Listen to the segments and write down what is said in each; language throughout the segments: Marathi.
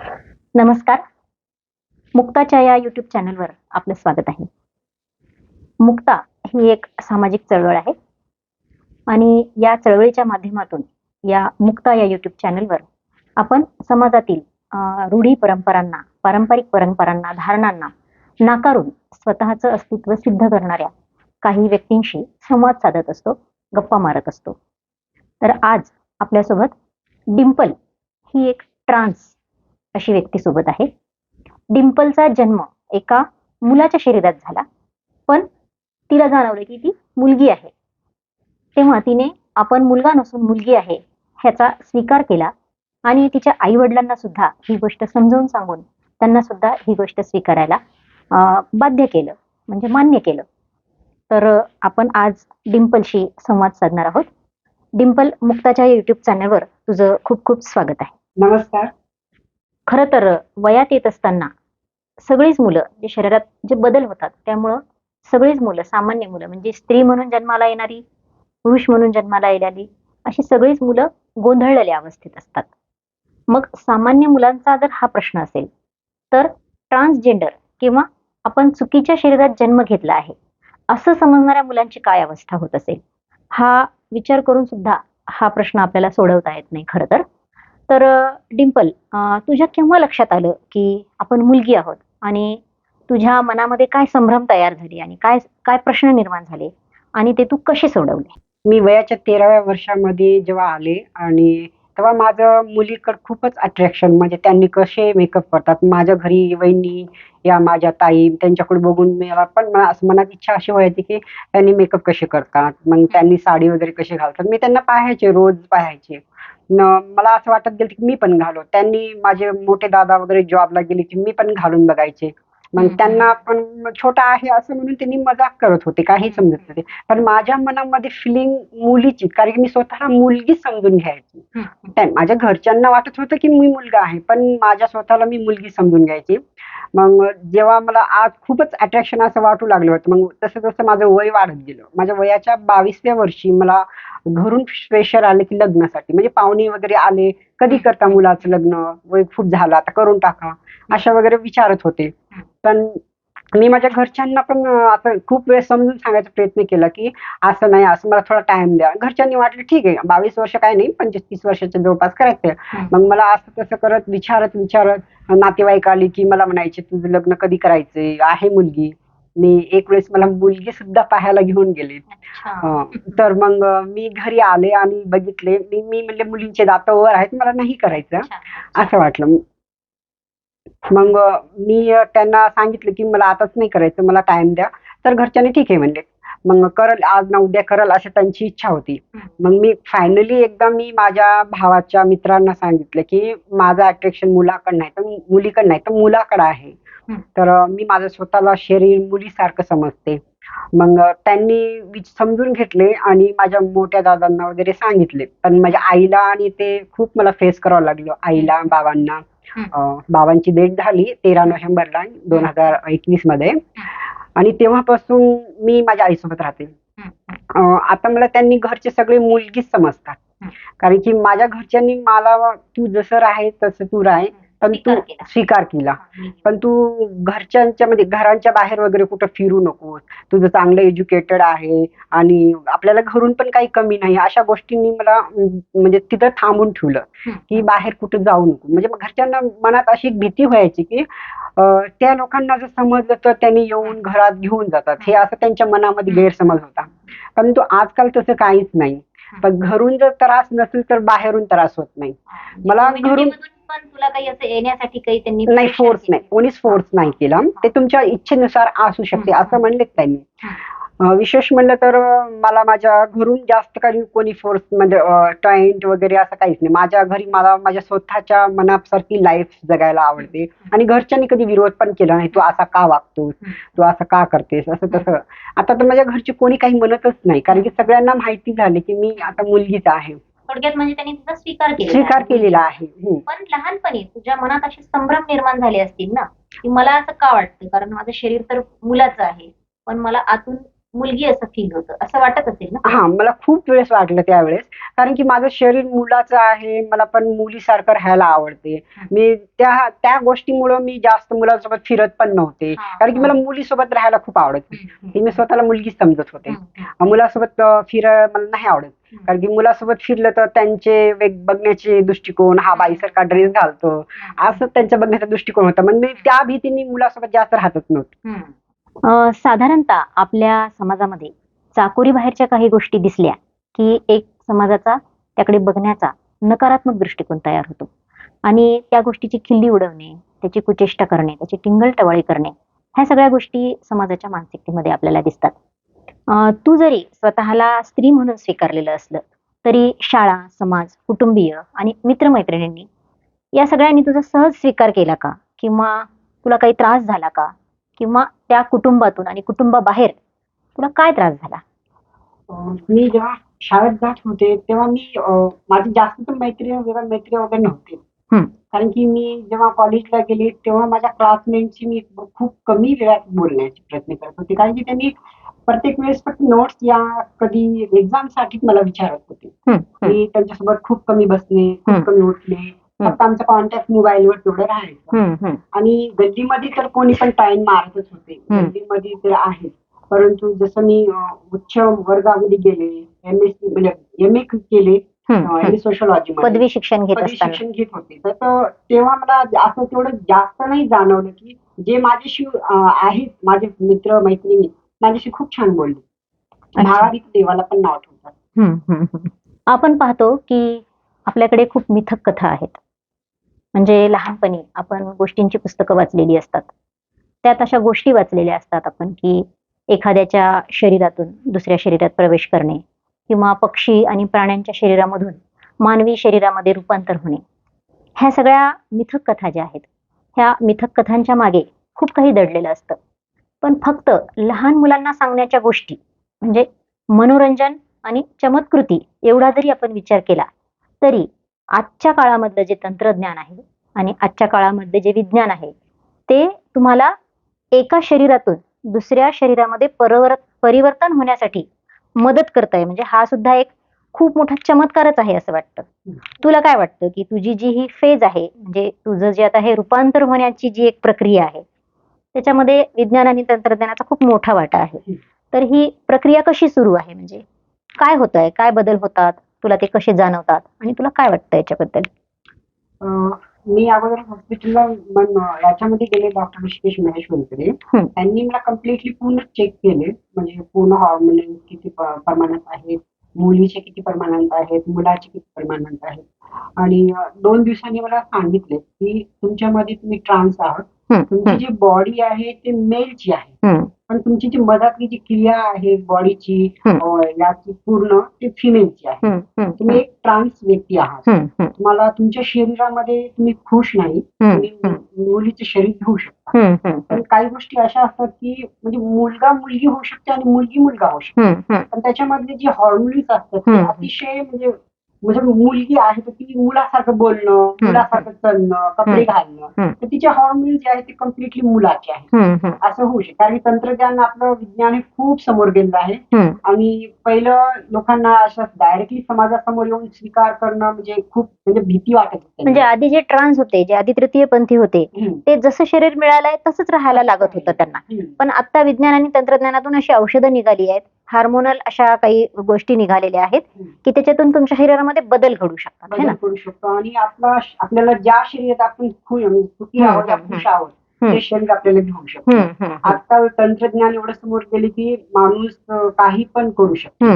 नमस्कार. मुक्ताच्या या यूट्यूब चॅनलवर आपलं स्वागत आहे. मुक्ता ही एक सामाजिक चळवळ आहे. आणि या चळवळीच्या माध्यमातून या मुक्ता या यूट्यूब चॅनलवर आपण समाजातील रूढी परंपरांना पारंपरिक परंपरांना धारणांना नाकारून स्वतःचं अस्तित्व सिद्ध करणाऱ्या काही व्यक्तींशी संवाद साधत असतो गप्पा मारत असतो. तर आज आपल्यासोबत डिम्पल ही एक ट्रान्स अशी व्यक्ती सोबत आहे. डिम्पलचा जन्म एका मुलाच्या शरीरात झाला पण तिला जाणवलं की ती मुलगी आहे. तेव्हा तिने आपण मुलगा नसून मुलगी आहे ह्याचा स्वीकार केला आणि तिच्या आई वडिलांना सुद्धा ही गोष्ट समजावून सांगून त्यांना सुद्धा ही गोष्ट स्वीकारायला बाध्य केलं म्हणजे मान्य केलं. तर आपण आज डिम्पलशी संवाद साधणार आहोत. डिम्पल मुक्ताच्या युट्यूब चॅनलवर तुझं खूप खूप स्वागत आहे. नमस्कार. खरं तर वयात येत असताना सगळीच मुलं जे शरीरात जे बदल होतात त्यामुळं सगळीच मुलं सामान्य मुलं म्हणजे स्त्री म्हणून जन्माला येणारी पुरुष म्हणून जन्माला येणारी अशी सगळीच मुलं गोंधळलेल्या अवस्थेत असतात. मग सामान्य मुलांचा जर हा प्रश्न असेल तर ट्रान्सजेंडर किंवा आपण चुकीच्या शरीरात जन्म घेतला आहे असं समजणाऱ्या मुलांची काय अवस्था होत असेल? हा विचार करून सुद्धा हा प्रश्न आपल्याला सोडवता येत नाही खरं तर. तर डिंपल डिम्पल तुझ्या केव्हा लक्षात आलं की आपण मुलगी आहोत? आणि तुझ्या मनामध्ये काय संभ्रम तयार झाली आणि काय काय प्रश्न निर्माण झाले? आणि ते तू कसे सोडवले? मी वयाच्या तेराव्या वर्षामध्ये जेव्हा आले आणि तेव्हा माझं मुलीकडे खूपच अट्रॅक्शन म्हणजे त्यांनी कसे मेकअप करतात? माझ्या घरी वहिनी या माझ्या ताई त्यांच्याकडे बघून मला पण असं मनात इच्छा अशी व्हायची की त्यांनी मेकअप कसे करतात? मग त्यांनी साडी वगैरे कशी घालतात? मी त्यांना पाहायचे रोज पाहायचे. न मला असं वाटत गेलं की मी पण घालो. त्यांनी माझे मोठे दादा वगैरे जॉबला गेले की मी पण घालून बघायचे. मग. त्यांना पण छोटा आहे असं म्हणून त्यांनी मजाक करत होते काही समजत नव्हते. पण माझ्या मनामध्ये फिलिंग मुलीची कारण की मी स्वतःला मुलगी समजून घ्यायची. माझ्या घरच्यांना वाटत होतं की मी मुलगा आहे पण माझ्या स्वतःला मी मुलगी समजून घ्यायची. मग जेव्हा मला आज खूपच अट्रॅक्शन असं वाटू लागलं होतं मग तसं तसं माझं वय वाढत गेलं. माझ्या वयाच्या बावीसव्या वर्षी मला घरून प्रेशर आले की लग्नासाठी म्हणजे पाहुणे वगैरे आले कधी करता मुलाचं लग्न वय खूप झालं आता करून टाका अशा वगैरे विचारत होते. पण मी माझ्या घरच्यांना पण अं, आता खूप वेळ समजून सांगायचा प्रयत्न केला की असं नाही असं मला थोडा टाइम द्या. घरच्यांनी वाटलं ठीक आहे बावीस वर्ष काय नाही पंचवीस तीस वर्षाच्या जवळपास करायचंय मग मला असं तसं करत विचारत विचारत नातेवाईक आली की मला म्हणायचे तुझं लग्न कधी करायचंय आहे मुलगी. मी एक वेळेस मला मुलगी सुद्धा पाहायला घेऊन गेले. तर मग मी घरी आले आणि बघितले. मी मी म्हणले मुलींचे दात वर आहेत मला नाही करायचं. असं वाटलं. मग मी त्यांना सांगितलं की मला आताच नाही करायचं मला टाइम द्या. तर घरच्यांनी ठीक आहे म्हणले. मग करल आज ना उद्या करल अशी त्यांची इच्छा होती. मग मी फायनली एकदा मी माझ्या भावाच्या मित्रांना सांगितलं की माझं अट्रॅक्शन मुलाकडं नाही तर मुलीकडं नाही तर मुलाकडं आहे. तर मी माझं स्वतःला शरीर मुलीसारखं समजते. मग त्यांनी समजून घेतले आणि माझ्या मोठ्या दादांना वगैरे सांगितले. पण माझ्या आईला आणि ते खूप मला फेस करावं लागलं. आईला बाबांना. बाबांची डेट झाली तेरा नोव्हेंबरला दोन हजार एकवीसमध्ये आणि तेव्हापासून मी माझ्या आईसोबत राहते. आता मला त्यांनी घरचे सगळे मुलगीच समजतात. कारण की माझ्या घरच्यांनी मला तू जसं राहे तसं तू राहे. पण तू स्वीकार केला. स्वीकार केला. पण तू घरच्यांच्या मध्ये घरांच्या बाहेर वगैरे कुठं फिरू नकोस. तुझं चांगलं एज्युकेटेड आहे आणि आपल्याला घरून पण काही कमी नाही. अशा गोष्टींनी मला अं, म्हणजे तिथं थांबून ठेवलं की बाहेर कुठं जाऊ नको. म्हणजे मग घरच्यांना मनात अशी एक भीती व्हायची की अं, त्या लोकांना जर समजलं तर त्यांनी येऊन घरात घेऊन जातात. हे असं त्यांच्या मनामध्ये गैरसमज होता. परंतु आजकाल तसं काहीच नाही. पण घरून जर त्रास नसेल तर बाहेरून त्रास होत नाही. मला घरून- पण तुला काही असं येण्यासाठी काही त्यांनी नाही फोर्स? नाही. कोणीच फोर्स नाही केला. ते तुमच्या इच्छेनुसार असू शकते. असं म्हणलेत त्यांनी. विशेष म्हणलं तर मला माझ्या घरून जास्त काही कोणी फोर्स म्हणजे टॉईंट वगैरे असं काहीच नाही. माझ्या घरी मला माझ्या स्वतःच्या मनासारखी लाईफ जगायला आवडते. आणि घरच्यांनी कधी विरोध पण केला नाही. तू असा का वागतोस. तू असं का करतेस? असं तसं. आता तर माझ्या घरची कोणी काही म्हणतच नाही. कारण की सगळ्यांना माहिती झाली की मी आता मुलगीच आहे. थोडक्यात म्हणजे त्यांनी तुझा स्वीकार केला स्वीकार केलेला आहे. हम्म. पण लहानपणी तुझ्या मनात असे संभ्रम निर्माण झाले असतील ना की मला असं का वाटतं कारण माझं शरीर तर मुलाचं आहे. पण मला आतून मुलगी असं फील होतं. असं वाटत असेल ना? हा मला खूप वेळेस वाटलं त्यावेळेस. कारण की माझं शरीर मुलाचं आहे मला पण मुलीसारखं राहायला आवडते. मी त्या त्या गोष्टीमुळं मी जास्त मुलांसोबत फिरत पण नव्हते. कारण की. मला मुलीसोबत राहायला खूप आवडते. मी स्वतःला मुलगी समजत होते. मुलासोबत अं, फिर मला नाही आवडत. कारण की मुलासोबत फिरलं तर त्यांचे वेग बघण्याचे दृष्टिकोन हा बाईसारखा ड्रेस घालतो. असं त्यांच्या बघण्याचा दृष्टिकोन होता. मग मी त्या भीतीने मुलासोबत जास्त राहतच नव्हते. साधारणतः आपल्या समाजामध्ये चाकोरी बाहेरच्या काही गोष्टी दिसल्या की एक समाजाचा त्याकडे बघण्याचा नकारात्मक दृष्टिकोन तयार होतो. आणि त्या गोष्टीची खिल्ली उडवणे त्याची कुचेष्टा करणे त्याची टिंगल करणे ह्या सगळ्या गोष्टी समाजाच्या मानसिकतेमध्ये आपल्याला दिसतात. तू जरी स्वतःला स्त्री म्हणून स्वीकारलेलं असलं तरी शाळा समाज कुटुंबीय आणि मित्रमैत्रिणींनी या सगळ्यांनी तुझा सहज स्वीकार केला का? किंवा तुला काही त्रास झाला का? किंवा त्या कुटुंबातून आणि कुटुंबाबाहेर तुला काय त्रास झाला? मी जेव्हा शाळेत जात होते तेव्हा मी अं, माझी जास्त तर मैत्री वगैरे मैत्री वगैरे नव्हते. हम्म. कारण की मी जेव्हा कॉलेजला गेले तेव्हा माझ्या क्लासमेटशी मी खूप कमी वेळात बोलण्याचे प्रयत्न करत होते. कारण की त्यांनी प्रत्येक वेळेस फक्त नोट्स या कधी एक्झामसाठी मला विचारत होते. हम्म, हम्म, मी त्यांच्यासोबत खूप कमी बसणे खूप. कमी उठणे फक्त आमचं कॉन्टॅक्ट मोबाईलवर तेवढं राहायचं. हम्म, आणि गल्लीमध्ये तर कोणी पण टाइम मारतच होते. हम्म. गल्लीमध्ये तर आहेच परंतु जसं मी अं, उच्च वर्गामध्ये गेले एम एस सी म्हणजे एम ए केले हम्म, एम ए हम्म. सोशलॉजी पदवी शिक्षण घेत पदवी असताना. शिक्षण घेत होते. तर तो- तेव्हा मला असं तेवढं जास्त नाही जाणवलं की जे माझ्याशी अं, आहेत माझे मित्र मैत्रिणी माझ्याशी खूप छान बोलले. अच्छा. भावाधिक देवाला पण नाव ठेवतात. हम्म, हम्म, हम्म. आपण पाहतो की आपल्याकडे खूप मिथक कथा आहेत. म्हणजे लहानपणी आपण गोष्टींची पुस्तकं वाचलेली असतात. त्यात अशा गोष्टी वाचलेल्या असतात आपण की एखाद्याच्या शरीरातून दुसऱ्या शरीरात प्रवेश करणे किंवा पक्षी आणि प्राण्यांच्या शरीरामधून मानवी शरीरामध्ये रूपांतर होणे. ह्या सगळ्या मिथक कथा ज्या आहेत ह्या मिथक कथांच्या मागे खूप काही दडलेलं असतं. पण फक्त लहान मुलांना सांगण्याच्या गोष्टी म्हणजे मनोरंजन आणि चमत्कृती एवढा जरी आपण विचार केला तरी आजच्या काळामधलं जे तंत्रज्ञान आहे आणि आजच्या काळामध्ये जे विज्ञान आहे ते तुम्हाला एका शरीरातून दुसऱ्या शरीरामध्ये परवर परिवर्तन होण्यासाठी मदत करत आहे म्हणजे हा सुद्धा एक खूप मोठा चमत्कारच आहे असं वाटतं. तुला काय वाटतं की तुझी जी ही फेज आहे म्हणजे तुझं जे आता हे रूपांतर होण्याची जी एक प्रक्रिया आहे त्याच्यामध्ये विज्ञान आणि तंत्रज्ञानाचा खूप मोठा वाटा आहे. तर ही प्रक्रिया कशी सुरू आहे? म्हणजे काय होत आहे काय बदल होतात? तुला ते कसे जाणवतात आणि तुला काय वाटतं याच्याबद्दल? मी अगोदर हॉस्पिटलला मन याच्यामध्ये गेले डॉक्टर ऋषिकेश महेश्वरकडे. हम्म. त्यांनी मला कम्प्लिटली पूर्ण चेक केले. म्हणजे पूर्ण हॉर्मोन किती प्रमाणात आहेत मुलीचे किती प्रमाणात आहेत मुलाचे किती प्रमाणात आहेत. आणि दोन दिवसांनी मला सांगितले की तुमच्यामध्ये तुम्ही ट्रान्स आहात. तुमची जी बॉडी आहे ते मेलची आहे. पण तुमची जी मधातली जी क्रिया आहे बॉडीची. याची पूर्ण ती फिमेलची आहे. तुम्ही एक ट्रान्स व्यक्ती आहात. तुम्हाला तुमच्या शरीरामध्ये तुम्ही खुश नाही. तुम्ही मुलीचं शरीर घेऊ शकता. पण काही गोष्टी अशा असतात की म्हणजे मुलगा मुलगी होऊ शकते आणि मुलगी मुलगा होऊ शकते. पण त्याच्यामधले जे हॉर्मोन्स असतात ते. अतिशय म्हणजे म्हणजे मुलगी आहे तर ती मुलासारखं बोलणं मुलासारखं चालणं कपडे. घालणं. तर तिचे हॉर्मोन्स जे आहेत ते कम्प्लिटली मुलाचे आहे असं होऊ शकतं कारण तंत्रज्ञान आपलं विज्ञान हे खूप समोर गेलेलं आहे. आणि पहिलं लोकांना असं डायरेक्टली समाजासमोर येऊन स्वीकार करणं म्हणजे खूप म्हणजे भीती वाटत होती म्हणजे आधी जे ट्रान्स होते जे आधी तृतीयपंथी होते. ते जसं शरीर मिळालंय तसंच राहायला लागत होतं त्यांना. पण आता विज्ञान आणि तंत्रज्ञानातून अशी औषधं निघाली आहेत हार्मोनल अशा काही गोष्टी निघालेल्या आहेत. की त्याच्यातून तुमच्या शरीरामध्ये बदल घडू शकतात है ना बदल करू शकतो आणि आपला आपल्याला ज्या शरीरात आपण खुश म्हणजे सुखी आहोत खुश आहोत. ते शरीर आपल्याला घेऊ शकतो. आजकाल तंत्रज्ञान एवढं समोर गेले की माणूस काही पण करू शकतो.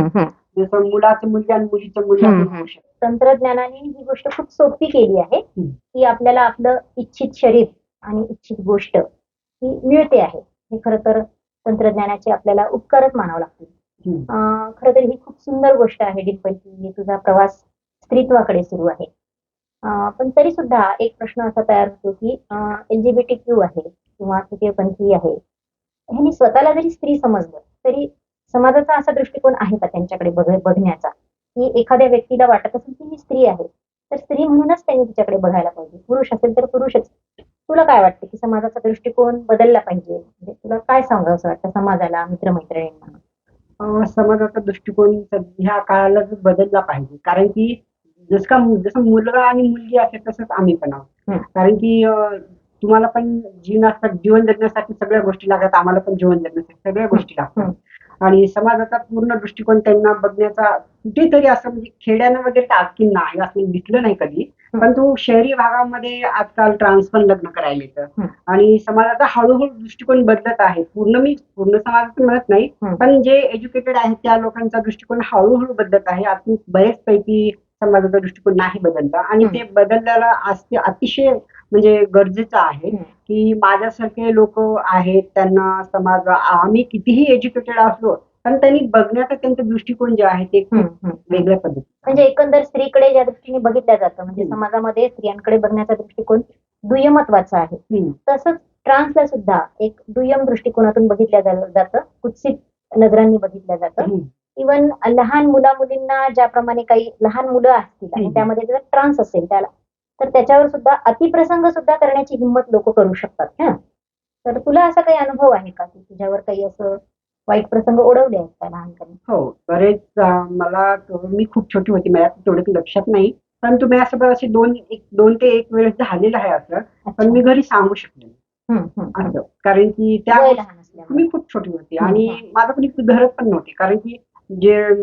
जसं मुलाचं मुलगी आणि मुलीचं मुलगा होऊ शकतो तंत्रज्ञानाने ही गोष्ट खूप सोपी केली आहे. की आपल्याला आपलं इच्छित शरीर आणि इच्छित गोष्ट ही मिळते आहे हे खरं तर तंत्रज्ञानाचे आपल्याला उपकारच मानावं लागतील खर तर ही खूप सुंदर गोष्ट आहे डिंपल तुझा प्रवास स्त्रीत्वाकडे सुरू आहे. पण तरी सुद्धा एक प्रश्न असा तयार होतो की एलजीबीटी क्यू आहे किंवा तृतीयपंथी आहे ह्यांनी स्वतःला जरी स्त्री समजलं तरी समाजाचा असा दृष्टिकोन आहे का त्यांच्याकडे बघ बघण्याचा? की एखाद्या व्यक्तीला वाटत असेल की ही स्त्री आहे तर स्त्री म्हणूनच त्यांनी तिच्याकडे बघायला पाहिजे. पुरुष असेल तर पुरुषच. तुला काय वाटतं की समाजाचा दृष्टिकोन बदलला पाहिजे? म्हणजे तुला काय सांगावं असं वाटतं समाजाला मित्रमैत्रिणींना? समाजाचा दृष्टिकोन ह्या काळाला बदलला पाहिजे. कारण की जसं का जसं मुलगा आणि मुलगी असेल तसंच आम्ही पण आहोत. कारण की तुम्हाला पण जीवनासाठी जीवन जगण्यासाठी सगळ्या गोष्टी लागतात आम्हाला पण जीवन जगण्यासाठी सगळ्या गोष्टी लागतात. आणि समाजाचा पूर्ण दृष्टिकोन त्यांना बघण्याचा कुठेतरी असं म्हणजे खेड्यानं वगैरे तर आणखी नाही असं दिसलं नाही कधी. पण तो शहरी भागामध्ये आजकाल ट्रान्स पण लग्न करायला येतं. आणि समाजाचा हळूहळू दृष्टिकोन बदलत आहे पूर्ण मी पूर्ण समाजाचं म्हणत नाही. पण जे एज्युकेटेड आहेत त्या लोकांचा दृष्टिकोन हळूहळू बदलत आहे अजून बरेच पैकी समाजाचा दृष्टिकोन नाही बदलला आणि. ते बदलल्याला आज ते अतिशय म्हणजे गरजेचं आहे. की माझ्यासारखे लोक आहेत त्यांना समाज आम्ही कितीही एज्युकेटेड असलो पण त्यांनी बघण्याचा त्यांचा दृष्टिकोन जे आहे ते खूप. वेगळ्या पद्धतीने म्हणजे एकंदर स्त्रीकडे ज्या दृष्टीने बघितलं जातं म्हणजे हम्म. समाजामध्ये स्त्रियांकडे बघण्याचा दृष्टिकोन दुय्यमत्वाचा आहे हम्म. तसंच ट्रान्सला सुद्धा एक दुय्यम दृष्टिकोनातून बघितल्या जा- जातं कुत्सित नजरांनी बघितलं जातं हम्म. इवन लहान मुला मुलींना ज्याप्रमाणे काही लहान मुलं असतील आणि हम्म. त्यामध्ये जर ट्रान्स असेल त्याला तर त्याच्यावर सुद्धा अतिप्रसंग सुद्धा करण्याची हिंमत लोक करू शकतात हा तर तुला असा काही अनुभव आहे का की तुझ्यावर काही असं वाईट प्रसंग ओढवले का लहानपणी. हो बरेच मला मी खूप छोटी होती मला तेवढं लक्षात नाही. पण तुम्ही असं असे दोन एक दोन ते एक वेळेस झालेलं आहे असं पण मी घरी सांगू शकले. असं कारण की त्या मी खूप छोटी होती आणि. माझं कोणी धरत पण नव्हती कारण की जे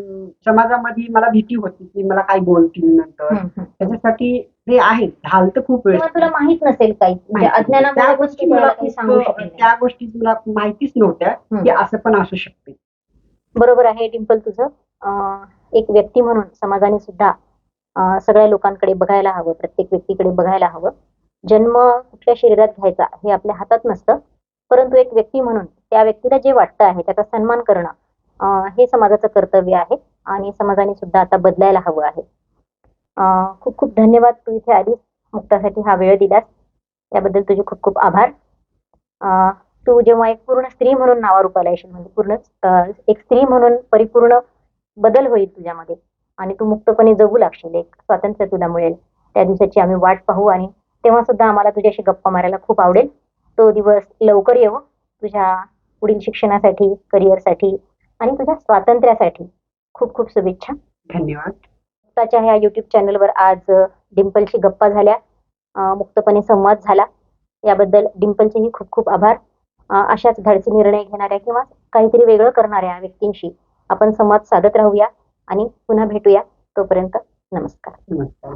समाजामध्ये मला भीती होती की मला काय बोलतील नंतर. त्याच्यासाठी हे आहे. झालं खूप वेळ. किंवा तुला माहीत नसेल काही. म्हणजे त्या अज्ञानामुळे गोष्टी गोष्टी मला काही सांगू खूप शकले नाही. त्या गोष्टी मला माहितीच नव्हत्या. की असं पण असू शकते. बरोबर आहे डिंपल तुझं. अं, एक व्यक्ती म्हणून समाजाने सुद्धा अं, सगळ्या लोकांकडे बघायला हवं प्रत्येक व्यक्तीकडे बघायला हवं. जन्म कुठल्या शरीरात घ्यायचा हे आपल्या हातात नसतं. परंतु एक व्यक्ती म्हणून त्या व्यक्तीला जे वाटतं आहे त्याचा सन्मान करणं हे समाजाचं कर्तव्य आहे आणि समाजाने सुद्धा आता बदलायला हवं आहे. खूप खूप धन्यवाद तू इथे आलीस मुक्तासाठी हा वेळ दिलास. त्याबद्दल तुझे खूप खूप आभार. तू जेव्हा एक पूर्ण स्त्री म्हणून नावारूपाला येशील म्हणजे पूर्ण एक स्त्री म्हणून परिपूर्ण बदल होईल तुझ्यामध्ये आणि तू मुक्तपणे जगू लागशील एक स्वातंत्र्य तुला मिळेल. त्या दिवसाची आम्ही वाट पाहू आणि तेव्हा सुद्धा आम्हाला तुझ्याशी गप्पा मारायला खूप आवडेल. तो दिवस लवकर येऊ तुझ्या पुढील शिक्षणासाठी करिअरसाठी आणि तुझ्या स्वातंत्र्यासाठी खूप खूप शुभेच्छा. धन्यवाद. मुक्ताच्या ह्या युट्यूब चॅनलवर आज अ, डिंपलशी गप्पा झाल्या. मुक्तपणे संवाद झाला. याबद्दल डिंपलचेही खूप खूप आभार. अशाच धाडसी निर्णय घेणाऱ्या किंवा काहीतरी वेगळं करणाऱ्या व्यक्तींशी आपण संवाद साधत राहूया आणि पुन्हा भेटूया. तोपर्यंत नमस्कार. नमस्कार.